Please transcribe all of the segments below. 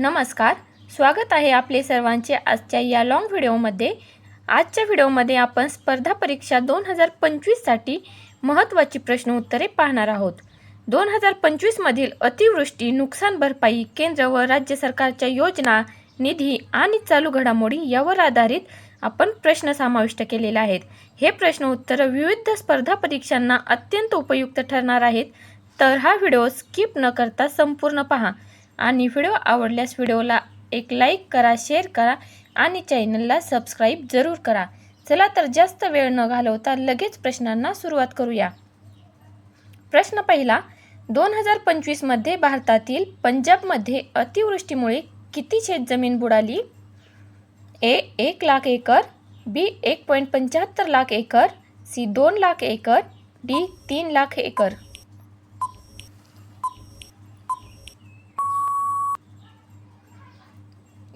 नमस्कार स्वागत आहे आपले सर्वांचे आजच्या या लाँग व्हिडिओमध्ये आजच्या व्हिडिओमध्ये आपण स्पर्धा परीक्षा दोन हजार पंचवीससाठी महत्त्वाची प्रश्न उत्तरे पाहणार आहोत. दोन हजार पंचवीसमधील अतिवृष्टी नुकसान भरपाई केंद्र व राज्य सरकारच्या योजना निधी आणि चालू घडामोडी यावर आधारित आपण प्रश्न समाविष्ट केलेले आहेत. हे प्रश्न उत्तरं विविध स्पर्धा परीक्षांना अत्यंत उपयुक्त ठरणार आहेत. तर हा व्हिडिओ स्किप न करता संपूर्ण पहा. आणि व्हिडिओ आवडल्यास व्हिडिओला एक लाईक करा शेअर करा आणि चॅनलला सबस्क्राईब जरूर करा. चला तर जास्त वेळ न घालवता लगेच प्रश्नांना सुरुवात करूया. प्रश्न पहिला दोन हजार पंचवीसमध्ये भारतातील पंजाबमध्ये अतिवृष्टीमुळे किती शेतजमीन बुडाली? ए एक लाख एकर बी एक पॉईंट पंच्याहत्तर लाख एकर सी दोन लाख एकर डी तीन लाख एकर.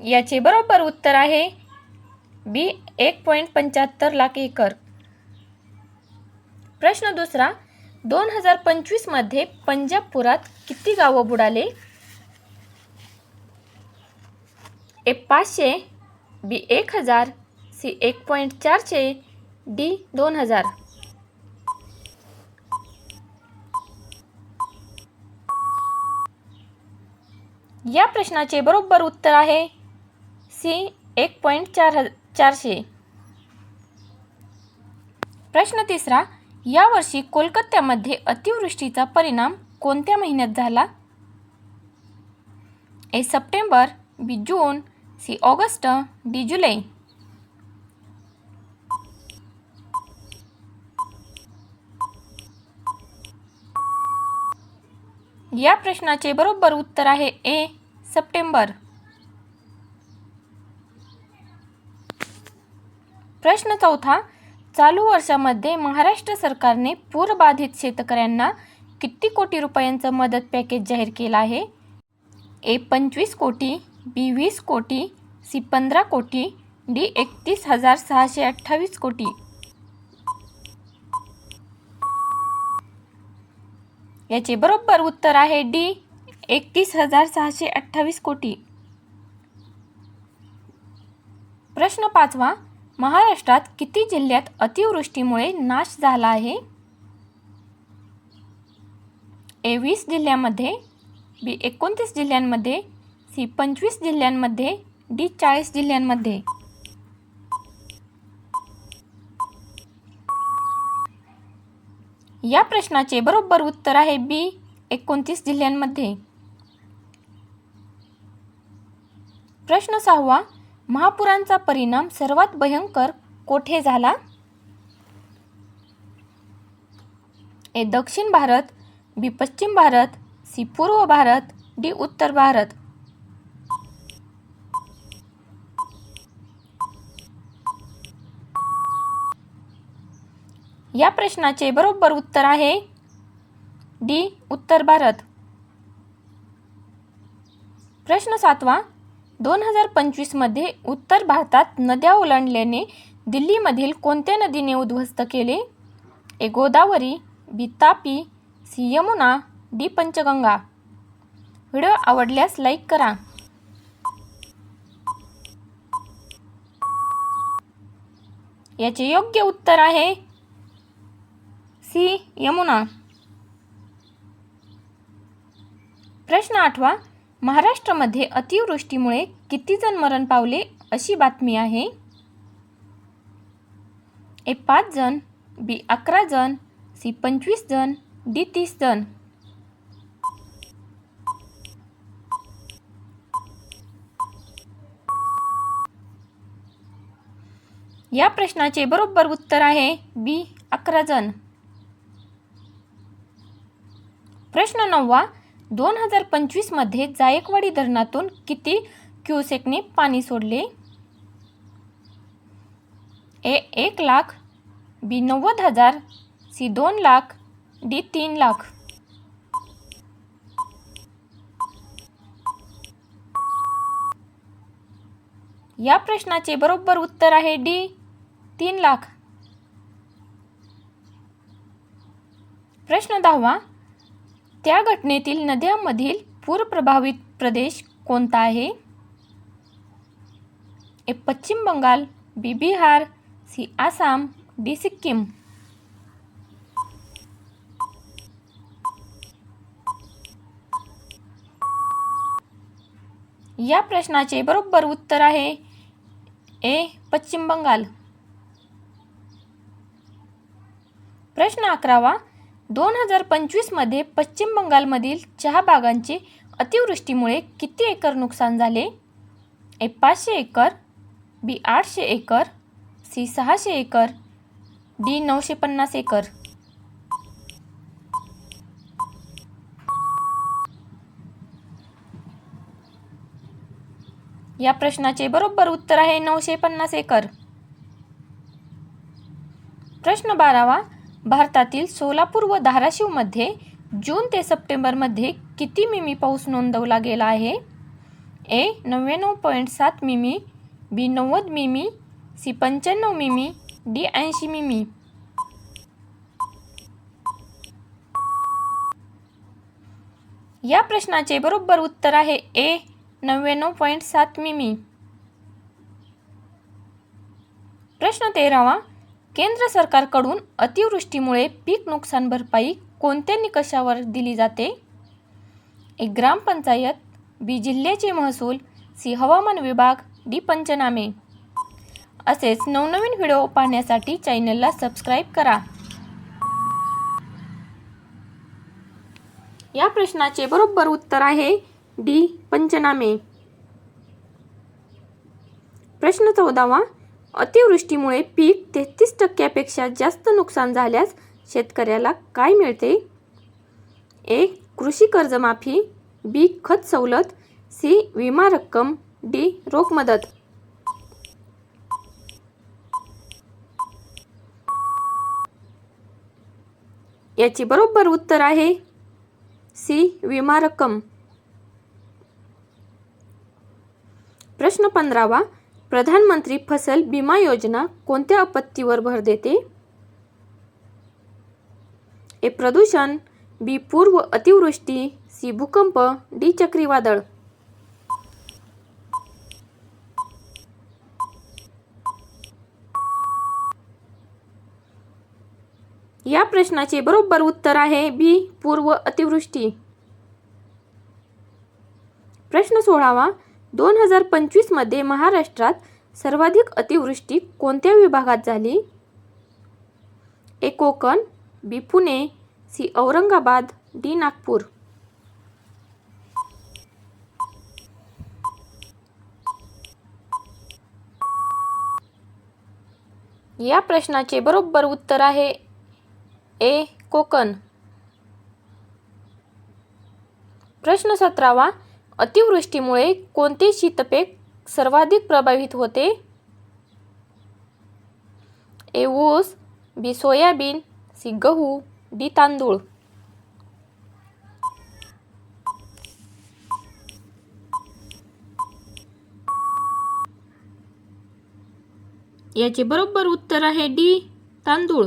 याचे बरोबर उत्तर आहे बी एक पॉईंट पंच्याहत्तर लाख एकर. प्रश्न दुसरा दोन हजार पंचवीसमध्ये पंजाबपुरात किती गावं बुडाले? ए पाचशे बी एक हजार सी एक पॉईंट चारशे डी दोन हजार. या प्रश्नाचे बरोबर उत्तर आहे सी एक पॉईंट चार ह चारशे. प्रश्न तिसरा यावर्षी कोलकात्यामध्ये अतिवृष्टीचा परिणाम कोणत्या महिन्यात झाला? A September B June C August D July. या प्रश्नाचे बरोबर उत्तर आहे ए सप्टेंबर. प्रश्न चौथा चालू वर्षामध्ये महाराष्ट्र सरकारने पूरबाधित शेतकऱ्यांना किती कोटी रुपयांचं मदत पॅकेज जाहीर केलं आहे? ए पंचवीस कोटी बी वीस कोटी सी पंधरा कोटी डी एकतीस हजार सहाशे अठ्ठावीस कोटी. याचे बरोबर उत्तर आहे डी एकतीस हजार सहाशे अठ्ठावीस कोटी. प्रश्न पाचवा महाराष्ट्रात किती जिल्ह्यात अतिवृष्टीमुळे नाश झाला आहे? ए वीस जिल्ह्यामध्ये बी एकोणतीस जिल्ह्यांमध्ये सी पंचवीस जिल्ह्यांमध्ये डी चाळीस जिल्ह्यांमध्ये. या प्रश्नाचे बरोबर उत्तर आहे बी एकोणतीस जिल्ह्यांमध्ये. प्रश्न सहावा महापुरांचा परिणाम सर्वात भयंकर कोठे झाला? ए दक्षिण भारत बी पश्चिम भारत सी पूर्व भारत डी उत्तर भारत. या प्रश्नाचे बरोबर उत्तर आहे डी उत्तर भारत. प्रश्न सातवा दोन हजार पंचवीसमध्ये उत्तर भारतात नद्या ओलांडल्याने दिल्लीमधील कोणत्या नदीने उद्ध्वस्त केले? A. Godavari B. Tapi C. Yamuna D. Panchganga. Video आवडल्यास लाईक करा. याचे योग्य उत्तर आहे सी. यमुना. प्रश्न आठवा. महाराष्ट्रामध्ये अतिवृष्टीमुळे किती जण मरण पावले अशी बातमी आहे. ए पाच जण बी अकरा जण सी पंचवीस जण डी तीस जण. या प्रश्नाचे बरोबर उत्तर आहे बी अकरा जण. प्रश्न नववा दोन हजार पंचवीसमध्ये जायकवाडी धरणातून किती क्युसेकने पाणी सोडले? ए एक लाख बी नव्वद हजार सी दोन लाख डी तीन लाख. या प्रश्नाचे बरोबर उत्तर आहे डी तीन लाख. प्रश्न दहावा त्या घटनेतील नद्यांमधील पूर प्रभावित प्रदेश कोणता आहे? A Pashchim Bangal B Bihar C Assam D Sikkim. या प्रश्नाचे बरोबर उत्तर आहे ए पश्चिम बंगाल. प्रश्न अकरावा दोन हजार पंचवीसमध्ये पश्चिम बंगालमधील चहा बागांचे अतिवृष्टीमुळे किती एकर नुकसान झाले? ए पाचशे एकर बी आठशे एकर सी सहाशे एकर डी नऊशे पन्नास एकर. या प्रश्नाचे बरोबर उत्तर आहे नऊशे पन्नास एकर. प्रश्न बारावा भारतातील सोलापूर व धाराशिवमध्ये जून ते सप्टेंबरमध्ये किती मिमी पाऊस नोंदवला गेला आहे? ए नव्याण्णव पॉईंट सात मिमी बी नव्वद मिमी सी पंच्याण्णव मिमी डी ऐंशी मिमी. या प्रश्नाचे बरोबर उत्तर आहे ए नव्याण्णव पॉईंट सात मिमी. प्रश्न तेरावा केंद्र सरकारकडून अतिवृष्टीमुळे पीक नुकसान भरपाई कोणत्या निकषावर दिली जाते? एक ग्रामपंचायत बी जिल्ह्याचे महसूल सी हवामान विभाग डी पंचनामे. असेच नवनवीन व्हिडिओ पाहण्यासाठी चॅनलला सबस्क्राईब करा. या प्रश्नाचे बरोबर उत्तर आहे डी पंचनामे. प्रश्न चौदावा अतिवृष्टीमुळे पीक तेहतीस टक्क्यापेक्षा जास्त नुकसान झाल्यास शेतकऱ्याला काय मिळते? ए. कृषी कर्जमाफी बी. खत सवलत सी. विमा रक्कम डी. रोख मदत. याची बरोबर उत्तर आहे सी. विमा रक्कम. प्रश्न पंधरावा. प्रधानमंत्री फसल विमा योजना कोणत्या आपत्तीवर भर देते? ए प्रदूषण बी पूर्व अतिवृष्टी सी भूकंप डी चक्रीवादळ. या प्रश्नाचे बरोबर उत्तर आहे बी पूर्व अतिवृष्टी. प्रश्न सोळावा दोन हजार पंचवीसमध्ये महाराष्ट्रात सर्वाधिक अतिवृष्टी कोणत्या विभागात झाली? A Konkan B Pune C Aurangabad D Nagpur. या प्रश्नाचे बरोबर उत्तर आहे ए कोकण. प्रश्न सतरावा अतिवृष्टीमुळे कोणते शीतपेक सर्वाधिक प्रभावित होते? ए ऊस बी सोयाबीन सी गहू डी तांदूळ. याचे बरोबर उत्तर आहे डी तांदूळ.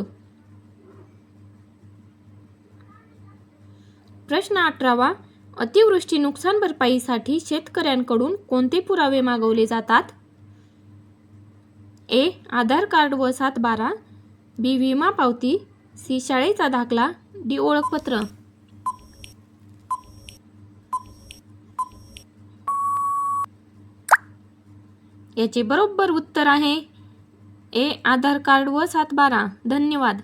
प्रश्न अठरावा. अतिवृष्टी नुकसान भरपाईसाठी शेतकऱ्यांकडून कोणते पुरावे मागवले जातात? ए. आधार कार्ड व सात बारा. बी. विमा पावती. सी. शाळेचा दाखला. डी. ओळखपत्र. याचे बरोबर उत्तर आहे ए. आधार कार्ड व सात बारा. धन्यवाद.